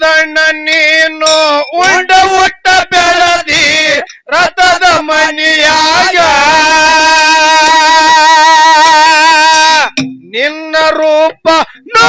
ಮದನ ನೀನು ಉಂಡ ಉಟ್ಟ ಬೆಳದಿ ರಥದ ಮನಿಯಾಗ. ನಿನ್ನ ರೂಪ ನೋ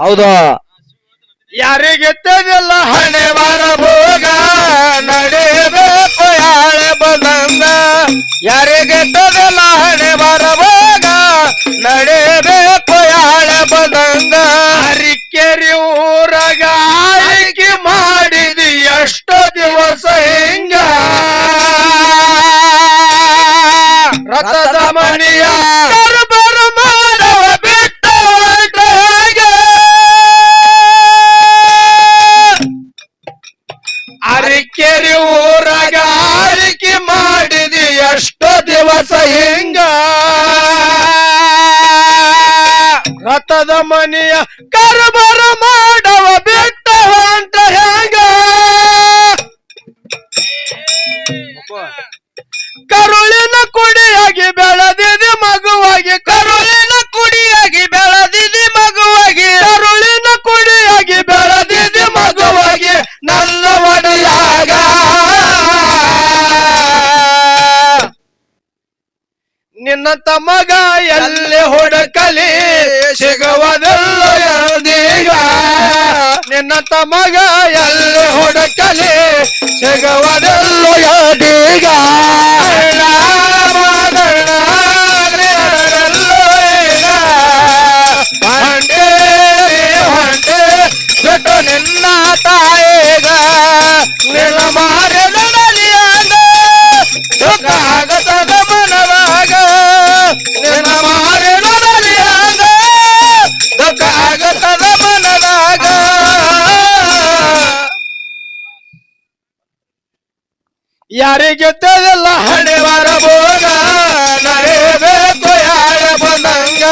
ಹೌದಾ? ಯಾರಿಗೆ ತೆಗೆಲ್ಲ ಹಣೆ ಬಾರ ಭೋಗ? ನಡೆಯಬೇಕು ಯಾಳೆ ಬಂದ ಯಾರಿಗೆ ತೆಗೆಲ್ಲ ಹಣೆ ಬಾರ ಭೋಗ? ನಡೆ ಕೆಲಸ ಹೆಂಗ? ರಥದ ಮನೆಯ ಕರಬರ ನನ್ನ ತಮಗ ಎಲ್ಲೆ ಹೊಡಕಲಿ? ಸಿಗುವುದಲ್ಲ ದೀಗ ನಿನ್ನ ತಮಗ ಎಲ್ಲೆ ಹೊಡಕಲಿ? ಸಿಗುವುದಲ್ಲ ಎಲ್ದೀಗ ಯಾರಿಗೆ ತಿಳಿಲ್ಲ ಹಣೆವರ ಬರಬೋಗ ನಡೆಯಬೇಕು ಯಾರ ಬಂದಂಗ?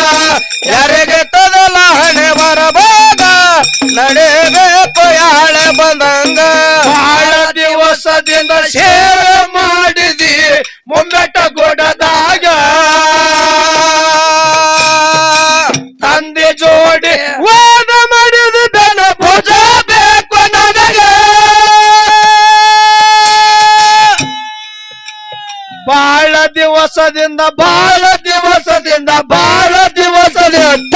ಯಾರಿಗೆ ತಿಳಿಲ್ಲ ಹಣೆವರ ಬರಬೋಗ ನಡೆಯಬೇಕು ಯಾಳ ಬಂದಂಗ? ಬಹಳ ದಿವಸದಿಂದ ಸೇವೆ ಮಾಡಿದಿ ಮುಮ್ಮೆಟ್ಟ ಗುಡದಾಗ ದಿವಸದಿಂದ ಬಹಳ ದಿವಸದಿಂದ ಬಹಳ ದಿವಸದಿಂದ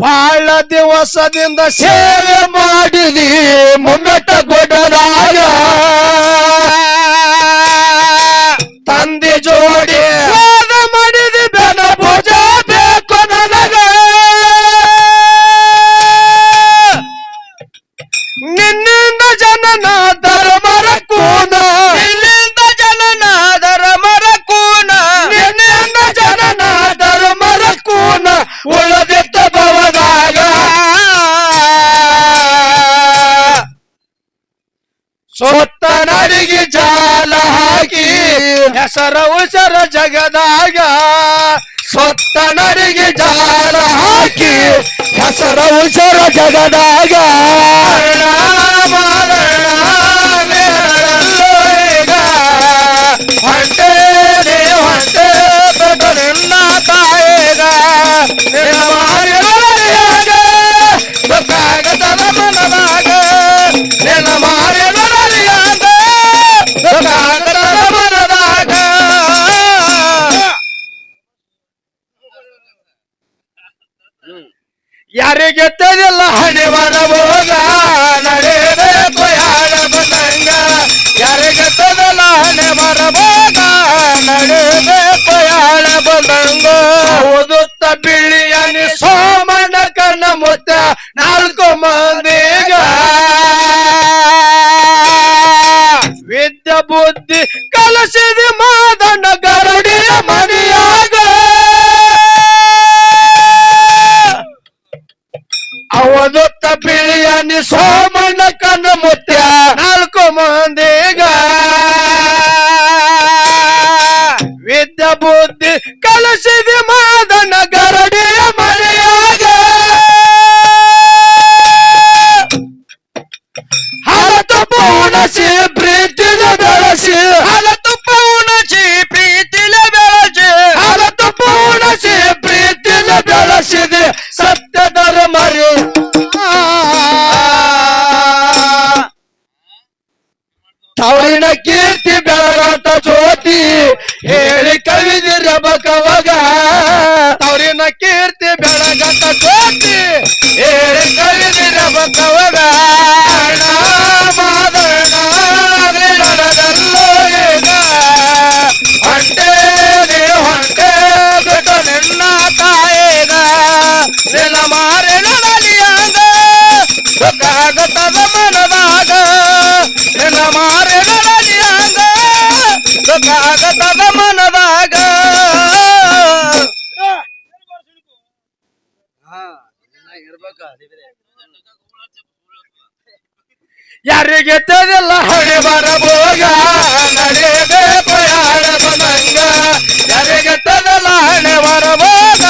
ಬಹಳ ದಿವಸದಿಂದ ಸೇವೆ ಮಾಡಿದಿ ಮುನ್ನಟ ಜಗದಾಗ ಸೊತ್ತ ನಡಿಗೆ ಜಾಲ ಹಾಕಿ ಹೆಸರ ಉಸರ ಜಗದಾಗ. ಯಾರಿಗೆ ತಿಳಿದಿಲ್ಲ ಹಣೆ ಭೋಗ ನಡೆಯಬೇಕು ಯಾರ ಬಂದಂಗ ಯಾರಿಗೆ ತಿಳಿದಿಲ್ಲ ಹಣೆ ಭೋಗ ನಡೆಯಬೇಕು ಯಾರ ಬಂದಂಗ ಓದುತ್ತ ಬಿಳಿಯನಿ ಸೋಮಣ್ಣ ಕಣ್ಣ ಮುತ್ತ ನಾಲ್ಕು ಮಂದಿಗ ವಿದ್ಯ ಬುದ್ಧಿ ಕಲಸಿದ ಬೇಕಾಗತದ ಮನದಾಗ ನಿನ್ನ ಮಾರೆ ನಡಲಿಯಾಗ ಬೇಕಾಗತದ ಮನದಾಗ ಹಾ ಇರ್ಬೇಕ ಯಾರಿಗೆ ತಿಳಿದಿಲ್ಲ ಹಣೆ ಬರಬೋಗ ನಡೆಯಬೇಕು ಯಾರ ಬಂದಂಗ ಯಾರಿಗೆ ತಿಳಿದಿಲ್ಲ ಹಣೆ ಬರಬೋಗ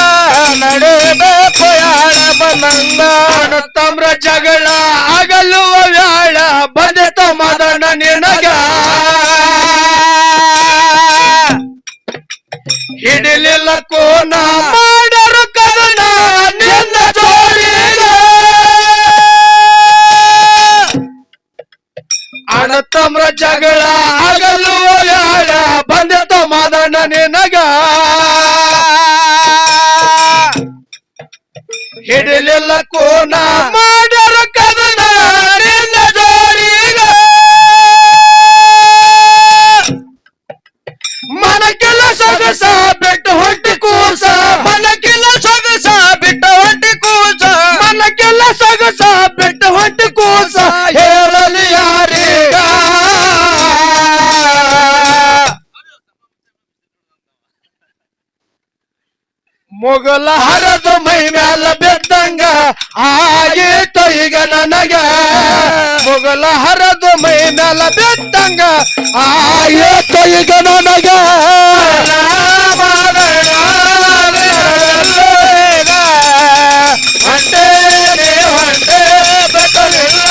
ನಡೆಯಬೇಕು ಯಾರ ಬಂದಂಗ ತಮ್ರ ಜಗಳ ಕೋನ ಮಾಡರು ಕದನ ನಿನ್ನ ಜೋಡಿಗ. ಅಣ್ಣ ತಮ್ರ ಜಗಳ ಆಗಲು ಯಾಳ ಬಂದಿತ ಮದನ ನಿನಗ. ಹಿಡಿಲಿಲ್ಲ ಕೋನ ಈಗ ನನಗ ಮೊಗಲ ಹರದು ಮೈ ಮ್ಯಾಲ ಬೆದ್ದಂಗ ಆಯಿತು ಈಗ ನನಗ ಹೊಂಟೆ ಹೊಂಟೆ ಬೆಟ್ಟಲಿಲ್ಲ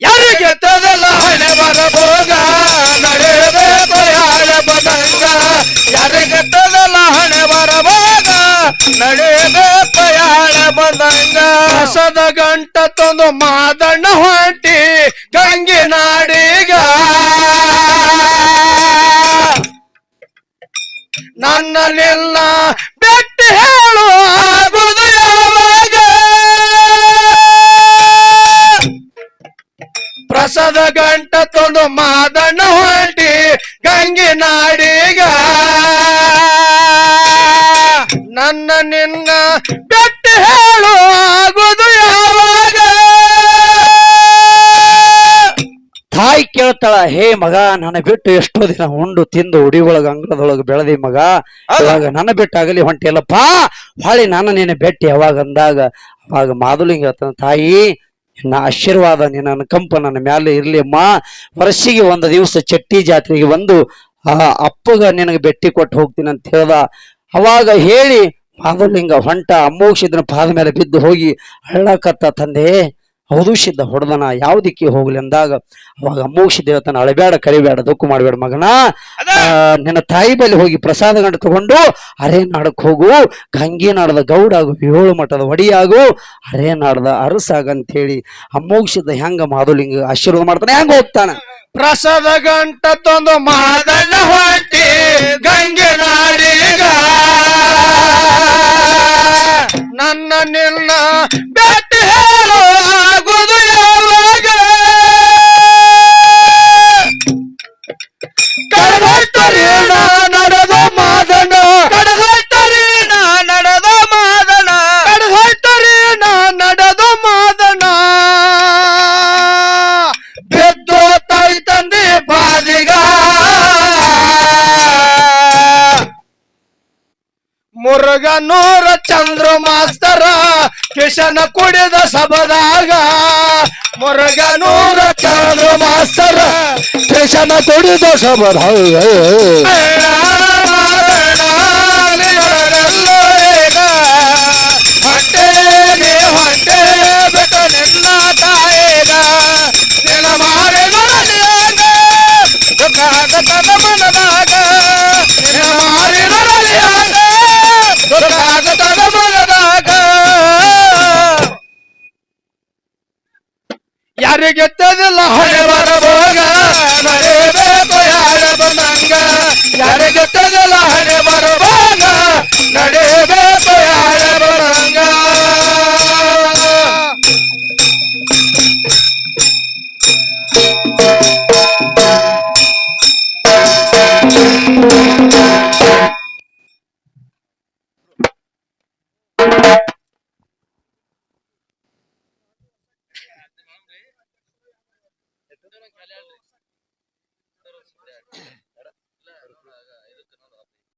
ಯಾರಿಗೆ ತದಲ್ಲ ಹಣೆ ಬರಬೋಗ? ನಡೆಯದೆ ಯಾರ ಬದಂಗ. ಯಾರಿಗೆ ತದಲ್ಲ ಹಣೆ ಬರಬೋಗ? ನಡೆಯದೆ ಯಾರ ಬದಂಗ. ಸದ ಗಂಟ ತಂದು ಮಾದಣ್ಣ ಹೊಂಟಿ. ಗಂಟ ತೊಂದು ಮಾದಣ್ಣ ಹೊಂಟಿ ಗಂಗೆ ನಾಡಿಗ. ನನ್ನ ನಿನ್ನ ಬೆಟ್ಟಿ ಹೇಳು ಆಗುವುದು ಯಾವಾಗ? ತಾಯಿ ಕೇಳ್ತಾಳ ಹೇ ಮಗ ನನ್ನ ಬಿಟ್ಟು ಎಷ್ಟೋ ದಿನ ಉಂಡು ತಿಂದು ಉಡಿ ಒಳಗ ಅಂಗಳದೊಳಗೆ ಬೆಳದಿ ಮಗ. ಅವಾಗ ನನ್ನ ಬಿಟ್ಟು ಆಗಲಿ ಹೊಂಟಿ ಹೊಂಟಿಯಲ್ಲಪ್ಪ. ಹೊಳಿ ನಾನು ನಿನ್ನ ಬೆಟ್ಟಿ ಯಾವಾಗ ಅಂದಾಗ ಅವಾಗ ಮಾದುಲಿಂಗ ತಾಯಿ ನಿನ್ನ ಆಶೀರ್ವಾದ ನಿನ್ನ ಅನುಕಂಪ ನನ್ನ ಮ್ಯಾಲೆ ಇರಲಿ ಅಮ್ಮ. ವರ್ಷಿಗೆ ಒಂದು ದಿವಸ ಚಟ್ಟಿ ಜಾತ್ರೆಗೆ ಬಂದು ಆ ಅಪ್ಪಗ ನಿನಗೆ ಬೆಟ್ಟಿ ಕೊಟ್ಟು ಹೋಗ್ತೀನಿ ಅಂತ ಹೇಳ್ದ. ಅವಾಗ ಹೇಳಿ ಮಾಧವಲಿಂಗ ಹೊಂಟ ಅಮ್ಮೋಕ್ಷಿದನ ಪಾದ ಮೇಲೆ ಬಿದ್ದು ಹೋಗಿ ಅಳ್ಳಕತ್ತ ತಂದೆ. ಹೌದು ಇದ್ದ ಹೊಡೆದನ ಯಾವ ದಿಕ್ಕಿಗೆ ಹೋಗ್ಲಿ ಅಂದಾಗ ಅವಾಗ ಅಮೋಕ್ಷ ದೇವತನ ಅಳಬೇಡ ಕರಿಬೇಡ ದುಃಖ ಮಾಡಬೇಡ ಮಗನ. ನಿನ್ನ ತಾಯಿ ಬಳಿ ಹೋಗಿ ಪ್ರಸಾದ ಗಂಡು ತಗೊಂಡು ಅರೆ ನಾಡಕ್ಕೆ ಹೋಗು ಗಂಗೆ ನಾಡದ ಗೌಡಾಗು ಏಳು ಮಠದ ಒಡಿಯಾಗು ಅರೆ ನಾಡದ ಅರಸಾಗ ಅಂತ ಹೇಳಿ ಇದ್ದ ಹೆಂಗ ಮಾಧುಲಿಂಗ ಆಶೀರ್ವಾದ ಮಾಡ್ತಾನೆ ಹೆಂಗ ಹೋಗ್ತಾನ. ಪ್ರಸಾದ ಗಂಟ ತಂದು ಮಾದಣ್ಣ ಹೊಟ್ಟಿ ಗಂಗೆ ನಾಡಿಗ. ನನ್ನ ನಿನ್ನ ಬೇಟಿ ಹೇಳೋ ಆಗುದು ಯಾವಾಗ? ಕಡಗಟ್ಟರಿ ನಾ ನಡೆದ ಮಾದನ ಕಡಗಟ್ಟರಿ ನಾ ನಡೆದ ಮಾದನ ಕಡಗಟ್ಟರಿ ನಾ ನಡೆದ ಮಾದನ ಬೆದ್ದು ತಾಯಿ ತಂದೆ ಬಾದಿಗ. ಕಿಶನ ಕುಡಿದ ಸಬದಾಗ ಮುರುಗನೂರ ಚಂದ್ರ ಮಾಸ್ತರ ಕಿಶನ ಕುಡಿದ ಸಬದಾಗ ಹೊಟ್ಟೆಗೆ